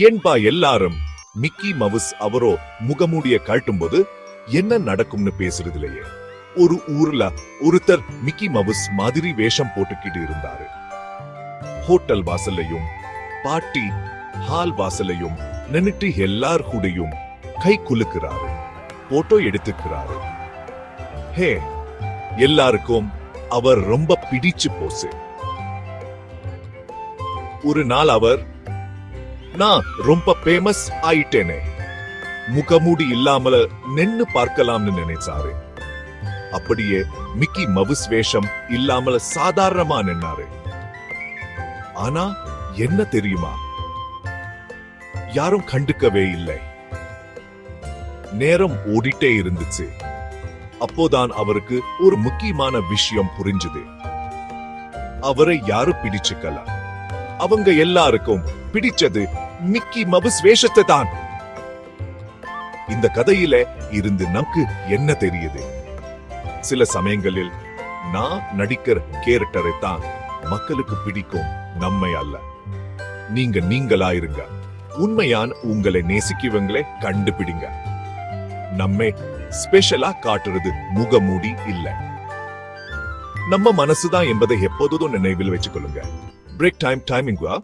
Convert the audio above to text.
ஏன்பா எல்லாரும். Mickey mouse அவரோ முகமூடிய காட்டும்போது என்ன நடக்கும்னு பேசுறதுலயே ஒரு ஊர்ல ஒருத்தர் மிக்கி மவுஸ் மாதிரி வேஷம் போட்டுக்கிட்டு இருந்தாரு. ஹோட்டல் வாசல்லையும் பாட்டி ஹால் வாசல்லையும் நின்னுட்டு எல்லார் கூடயும் கை குலுக்கிறாரு. போட்டோ எடுத்துக்கிறாரு. ஹே எல்லாருக்கும் அவர் ரொம்ப பிடிச்சு போச்சு. ஒரு நாள் அவர் நான் ரொம்ப ஃபேமஸ் ஆயிட்டேனே. முகமூடி இல்லாமல நின்னு பார்க்கலாம்னு நினைச்சாரு. அப்படியே மிக்கி மவுஸ் வேஷம் இல்லாமல சாதாரணமா நின்னாரு. ஆனா என்ன தெரியுமா? யாரும் கண்டுக்கவே இல்லை. நேரம் ஓடிட்டே இருந்துச்சு. அப்போதான் அவருக்கு ஒரு முக்கியமான விஷயம் புரிஞ்சுது. அவரை யாரும் பிடிச்சுக்கல. அவங்க எல்லாருக்கும் பிடிச்சது மிக்கி மவுஸ் வேஷத்தை தான். இந்த கதையில இருந்து நமக்கு என்ன தெரியுது? சில சமயங்களில் நான் நடிக்கிற கேரக்டரை தான் மக்களுக்கு பிடிக்கும் நம்மை அல்ல. நீங்க நீங்களா இருங்க. உண்மையான உங்களை நேசிக்கவங்களே கண்டுபிடிங்க. நம்மை ஸ்பெஷலா காட்டுறது முகமூடி இல்ல. நம்ம மனசுதான் என்பதை எப்போதும் நினைவில் வச்சுக்கொள்ளுங்க. Break time timing